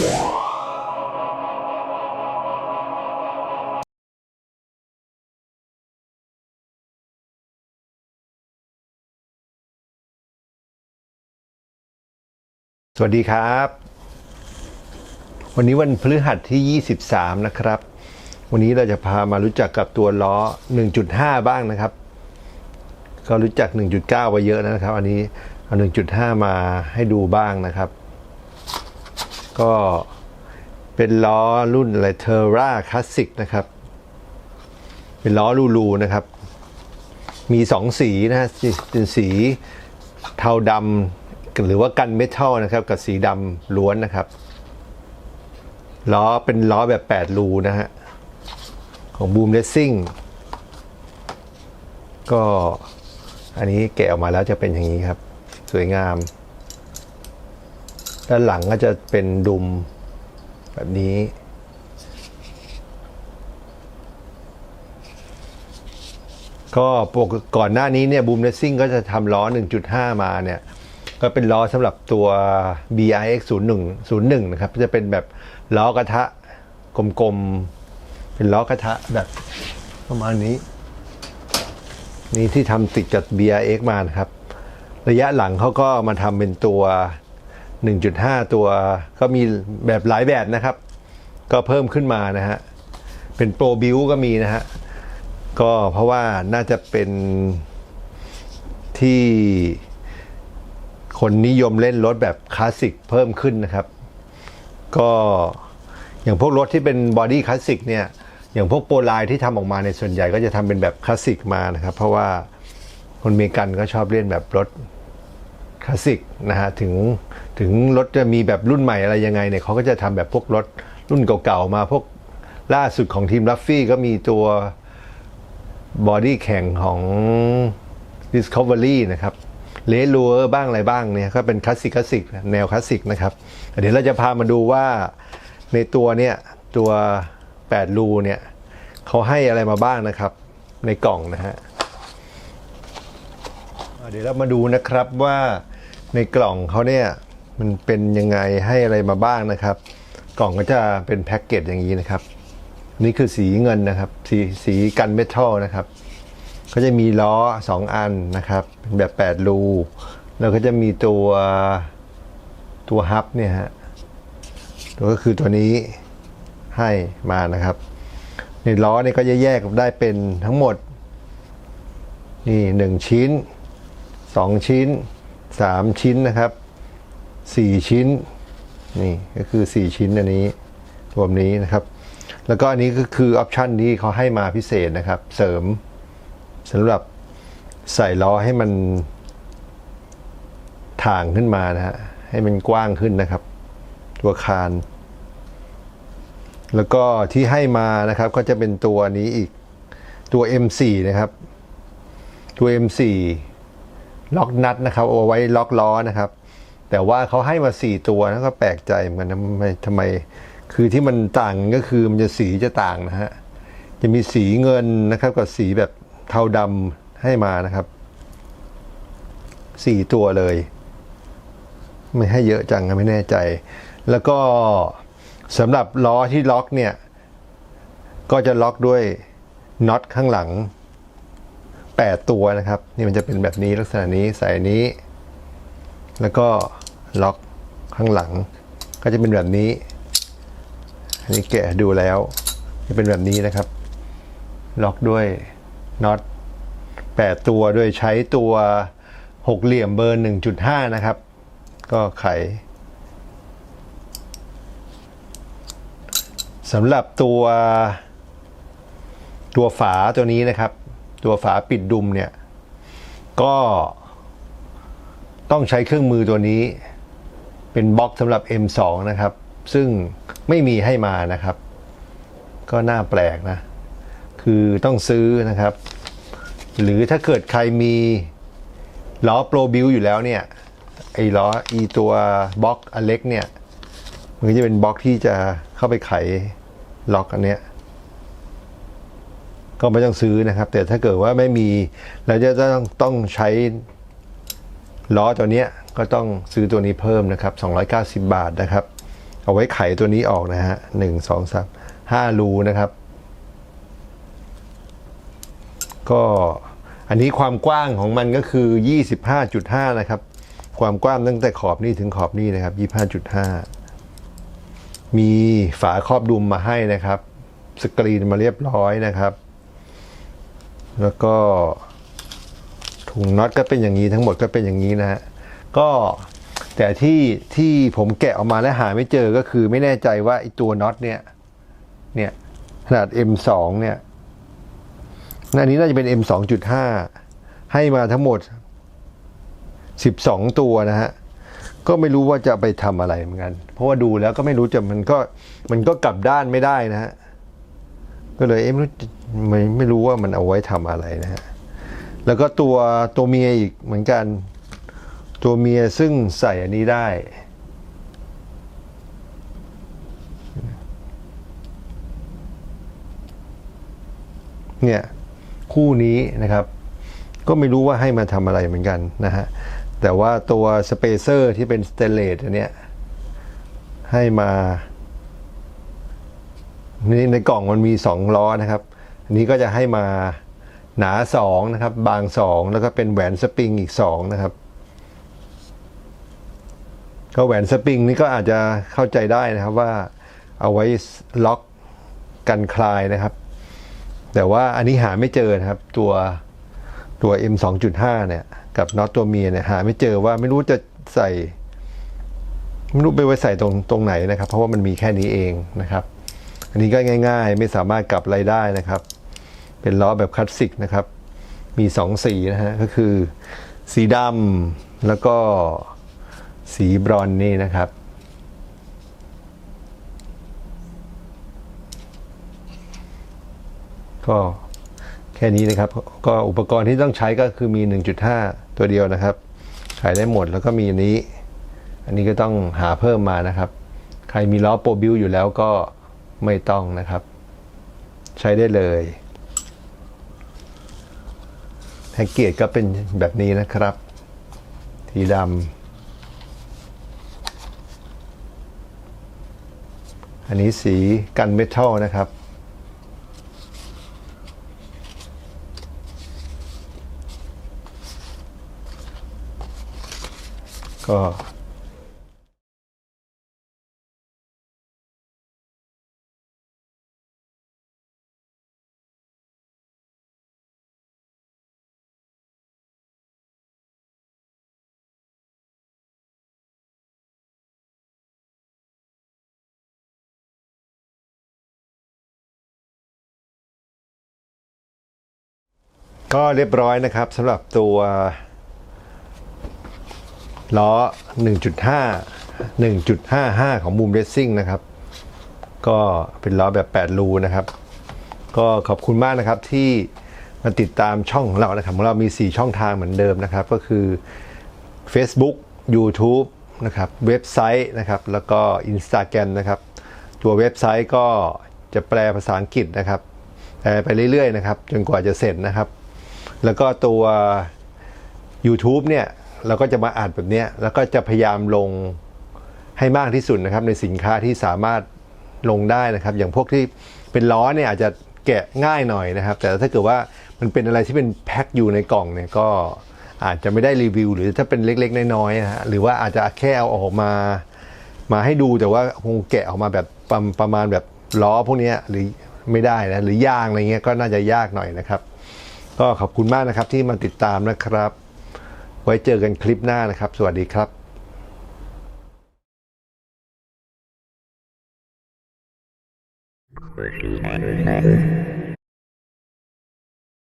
สวัสดีครับ วันนี้วันพฤหัสที่ 23 นะครับ วันนี้เราจะพามารู้จักกับตัวล้อ 1.5 บ้างนะครับ ก็รู้จัก 1.9ไว้เยอะนะครับ อันนี้เอา 1.5 มาให้ดูบ้างนะครับ ก็เป็นล้อรุ่นอะไรเทอร่าคลาสสิกนะครับ เป็นล้อลูๆนะครับ มีสองสีนะฮะเป็นสีเทาดำหรือว่ากันเมทัลนะครับ กับสีดำล้วนนะครับ ล้อเป็นล้อแบบ8รูนะฮะ ของบูมเลสซิ่งก็อันนี้แกะออกมาแล้วจะเป็นอย่างนี้ครับ สวยงาม ด้านหลังก็จะเป็นดุมแบบนี้ ก็ปกก่อนหน้านี้เนี่ยบูมเลสซิ่งก็จะทำล้อ 1.5 มาเนี่ย ก็เป็นล้อสำหรับตัว BRX 01 01 นะครับ จะเป็นแบบล้อกระทะกลมๆ เป็นล้อกระทะแบบประมาณนี้ นี่ที่ทำติดกับ BRX มานะครับ ระยะหลังเขาก็มาทำเป็นตัว 1.5 ตัวก็มีแบบหลายแบบนะครับ ก็เพิ่มขึ้นมานะฮะ เป็นโปรบิวก็มีนะฮะ ก็เพราะว่าน่าจะเป็นที่คนนิยมเล่นรถแบบคลาสสิกเพิ่มขึ้นนะครับ ก็อย่างพวกรถที่เป็นบอดี้คลาสสิกเนี่ย อย่างพวกโปรไลที่ทำออกมาในส่วนใหญ่ก็จะทำเป็นแบบคลาสสิกมานะครับ เพราะว่าคนเมกันก็ชอบเล่นแบบรถ คลาสสิกนะฮะถึงถึงรถจะมีแบบรุ่นใหม่อะไรยังไงเนี่ยเขาก็จะทำแบบพวกรถรุ่นเก่าๆมาพวกล่าสุดของทีมลัฟฟี่ก็มีตัวบอดี้แข่งของ Discovery นะครับเลลัวบ้างอะไรบ้างเนี่ยก็เป็นคลาสสิกคลาสสิกแนวคลาสสิกนะครับ เดี๋ยวเราจะพามาดูว่าในตัวเนี่ยตัว 8 รูเนี่ยเขาให้อะไรมาบ้างนะครับในกล่องนะฮะเดี๋ยวเรามาดูนะครับว่า ในกล่องเขาเนี่ยมันเป็นยังไงให้อะไรมาบ้างนะครับ กล่องก็จะเป็นแพ็กเกจอย่างนี้นะครับ นี่คือสีเงินนะครับสีสีกันเมทัลนะครับก็จะมีล้อ 2 อันนะครับแบบ 8 รู แล้วก็จะมีตัวตัวฮับเนี่ยฮะตัวก็คือตัวนี้ให้มานะครับ ในล้อเนี่ยก็จะแยกได้เป็นทั้งหมดนี่หนึ่งชิ้น 2 ชิ้น 3 ชิ้นนะครับ 4 ชิ้น นี่ก็คือ 4 ชิ้นอันนี้รวมนี้นะครับ แล้วก็อันนี้ก็คือออปชันที่เขาให้มาพิเศษนะครับ เสริมสำหรับใส่ล้อให้มันถ่างขึ้นมานะฮะให้มันกว้างขึ้นนะครับ ตัวคาน แล้วก็ที่ให้มานะครับก็จะเป็นตัวนี้อีกตัว M4 นะครับ ตัว M4 ล็อกนัดนะครับเอาไว้ล็อกล้อนะครับ แต่ว่าเขาให้มา4ตัวนะก็แปลกใจเหมือนกันะทำไมทำไม คือที่มันต่างก็คือมันจะสีจะต่างนะฮะจะมีสีเงินนะครับกับสีแบบเทาดำให้มานะครับสี่ตัวเลย ไม่ให้เยอะจังนะไม่แน่ใจ แล้วก็สำหรับล้อที่ล็อกเนี่ย ก็จะล็อกด้วยน็อตข้างหลัง 8 ตัวนะครับ นี่มันจะเป็นแบบนี้ลักษณะนี้ใส่นี้ แล้วก็ล็อกข้างหลัง ก็จะเป็นแบบนี้ อันนี้แกะดูแล้ว จะเป็นแบบนี้นะครับ ล็อกด้วยน็อต8 ตัวด้วยใช้ตัวหกเหลี่ยมเบอร์ 1.5 นะครับ ก็ไขสำหรับตัวตัวฝาตัวนี้นะครับ ตัวฝาปิดดุมเนี่ย ก็ต้องใช้เครื่องมือตัวนี้เป็นบล็อกสำหรับ M2 นะครับ ซึ่งไม่มีให้มานะครับ ก็น่าแปลกนะ คือต้องซื้อนะครับ หรือถ้าเกิดใครมีล้อโปรบิวอยู่แล้วเนี่ย ไอ้ล้ออีตัวบล็อกอเล็กเนี่ย มันจะเป็นบล็อกที่จะเข้าไปไขล็อกอันเนี้ย ก็ไม่ต้องซื้อนะครับ แต่ถ้าเกิดว่าไม่มีเราจะต้องต้องใช้ล้อตัวนี้ก็ต้องซื้อตัวนี้เพิ่มนะครับ 290 บาทนะครับ เอาไว้ไขตัวนี้ออกนะฮะหนึ่งสองสามห้ารูนะครับ ก็อันนี้ความกว้างของมันก็คือ 25.5 นะครับ ความกว้างตั้งแต่ขอบนี้ถึงขอบนี้นะครับ 25.5 มีฝาครอบดุมมาให้นะครับ สกรีนมาเรียบร้อยนะครับ แล้วก็ถุงน็อตก็เป็นอย่างนี้ทั้งหมดก็เป็นอย่างนี้นะฮะก็แต่ที่ที่ผมแกะออกมาและหาไม่เจอก็คือไม่แน่ใจว่าไอ้ตัวน็อตเนี่ย เนี่ยขนาด M2 เนี่ยอันนี้น่าจะเป็น M 2.5 ให้มาทั้งหมด 12 ตัวนะฮะ ก็ไม่รู้ว่าจะไปทำอะไรเหมือนกัน เพราะว่าดูแล้วก็ไม่รู้จะมันก็มันก็กลับด้านไม่ได้นะฮะ ก็เลยเอ๊ะไม่รู้ไม่ไม่รู้ว่ามันเอาไว้ทำอะไรนะฮะแล้วก็ตัวตัวเมียอีกเหมือนกัน ตัวเมียซึ่งใส่อันนี้ได้ เนี่ยคู่นี้นะครับ ก็ไม่รู้ว่าให้มาทำอะไรเหมือนกันนะฮะแต่ว่าตัวสเปเซอร์ที่เป็นสเตเลสอันเนี้ยให้มา นี่ในกล่องมันมีสองล้อนะครับอันนี้ก็จะให้มาหนาสองนะครับ บางสองแล้วก็เป็นแหวนสปริงอีกสองนะครับ ก็แหวนสปริงนี่ก็อาจจะเข้าใจได้นะครับว่าเอาไว้ล็อกกันคลายนะครับ แต่ว่าอันนี้หาไม่เจอนะครับตัวตัว M 2.5 เนี่ย กับน็อตตัวเมียเนี่ยหาไม่เจอว่าไม่รู้จะใส่ ไม่รู้ไปไว้ใส่ตรงตรงไหนนะครับ เพราะว่ามันมีแค่นี้เองนะครับ อันนี้ก็ง่าย ๆ ไม่สามารถกลับอะไรได้นะครับ เป็นล้อแบบคลาสสิกนะครับ มีสองสีนะฮะก็คือ สีดำแล้วก็สีบรอนนี่นะครับก็แค่นี้นะครับ ก็อุปกรณ์ที่ต้องใช้ก็คือมี 1.5 ตัวเดียวนะครับ ขายได้หมดแล้วก็มีอันนี้ อันนี้ก็ต้องหาเพิ่มมานะครับ ใครมีล้อโปรบิวอยู่แล้วก็ ไม่ต้องนะครับ ใช้ได้เลยแพ็กเกจก็เป็นแบบนี้นะครับสีดำอันนี้สีกันเมทัลนะครับ ก็ ก็เรียบร้อยนะครับสำหรับตัวล้อ 1.5 1.55 ของ Boom Racing นะครับ ก็เป็นล้อแบบ 8 รูนะครับ ก็ขอบคุณมากนะครับที่มาติดตามช่องของเรานะครับของเรามี 4 ช่องทางเหมือนเดิมนะครับ ก็คือ Facebook YouTube นะครับ เว็บไซต์นะครับ แล้วก็ Instagram นะครับ ตัวเว็บไซต์ก็จะแปลภาษาอังกฤษนะครับแปลไปเรื่อยๆนะครับ จนกว่าจะเสร็จนะครับ แล้วก็ตัว YouTube เนี่ยเราก็จะมาอ่านแบบนี้แล้วก็จะพยายามลงให้มากที่สุดนะครับ ในสินค้าที่สามารถลงได้นะครับ อย่างพวกที่เป็นล้อเนี่ยอาจจะแกะง่ายหน่อยนะครับ แต่ถ้าเกิดว่ามันเป็นอะไรที่เป็นแพ็คอยู่ในกล่องเนี่ยก็อาจจะไม่ได้รีวิว หรือถ้าเป็นเล็กๆ น้อยๆนะฮะหรือว่าอาจจะแค่เอาออกมา มาให้ดูแต่ว่าคงแกะออกมาแบบประประมาณแบบล้อพวกนี้หรือไม่ได้นะหรือยางอะไรเงี้ยก็น่าจะยากหน่อยนะครับ ก็ขอบคุณมากนะครับที่มาติดตามนะครับ ไว้เจอกันคลิปหน้านะครับ สวัสดีครับ Thank you.